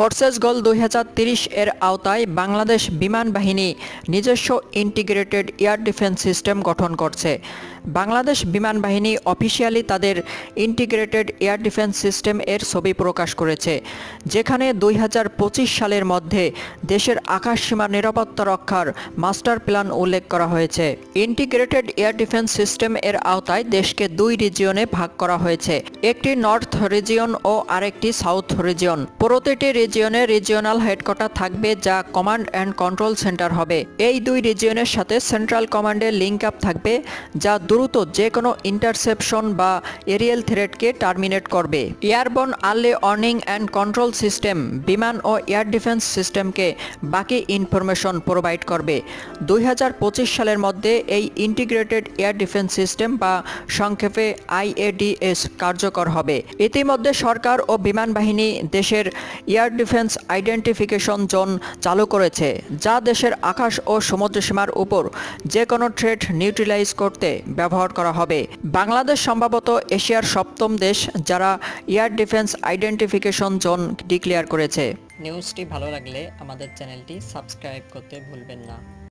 Forces গোল দুই এর আওতায় বাংলাদেশ বিমান বাহিনী নিজস্ব ইন্টিগ্রেটেড এয়ার ডিফেন্স সিস্টেম গঠন করছে। বাংলাদেশ বিমান বাহিনী অফিসিয়ালি তাদের ইন্টিগ্রেটেড এয়ার ডিফেন্স সিস্টেম এর ছবি প্রকাশ করেছে, যেখানে দুই হাজার পঁচিশ সালের মধ্যে দেশের আকাশসীমা নিরাপত্তা রক্ষার মাস্টার প্ল্যান উল্লেখ করা হয়েছে। ইন্টিগ্রেটেড এয়ার ডিফেন্স সিস্টেম এর আওতায় দেশকে দুই রিজিয়নে ভাগ করা হয়েছে, একটি নর্থ রিজিয়ন ও আরেকটি সাউথ রিজিয়ন প্রতিটি রিজিয়নে রিজিওনাল হেডকোয়ার্টার থাকবে যা কমান্ড অ্যান্ড কন্ট্রোল সেন্টার হবে। এই দুই রিজিয়নের সাথে সেন্ট্রাল কমান্ডের লিঙ্ক আপ থাকবে, যা দ্রুত যে কোনো ইন্টারসেপশন বা এরিয়াল থ্রেটকে টার্মিনেট করবে। Airborne early warning and control system, বিমান ও এয়ার ডিফেন্স সিস্টেমকে বাকি ইনফরমেশন প্রোভাইড করবে। দুই হাজার পঁচিশ সালের মধ্যে এই ইন্টিগ্রেটেড এয়ার ডিফেন্স সিস্টেম বা সংক্ষেপে আইএডিএস কার্যকর হবে। ইতিমধ্যে সরকার ও বিমান বাহিনী দেশের এয়ার ডিফেন্স আইডেন্টিফিকেশন জোন চালু করেছে, যা দেশের আকাশ ও সমুদ্রসীমার উপর যে কোনো থ্রেট নিউট্রিলাইজ করতে ব্যবহার করা হবে। বাংলাদেশ সম্ভবত এশিয়ার সপ্তম দেশ যারা air defence identification zone declare করেছে। নিউজটি ভালো লাগলে আমাদের চ্যানেলটি সাবস্ক্রাইব করতে ভুলবেন না।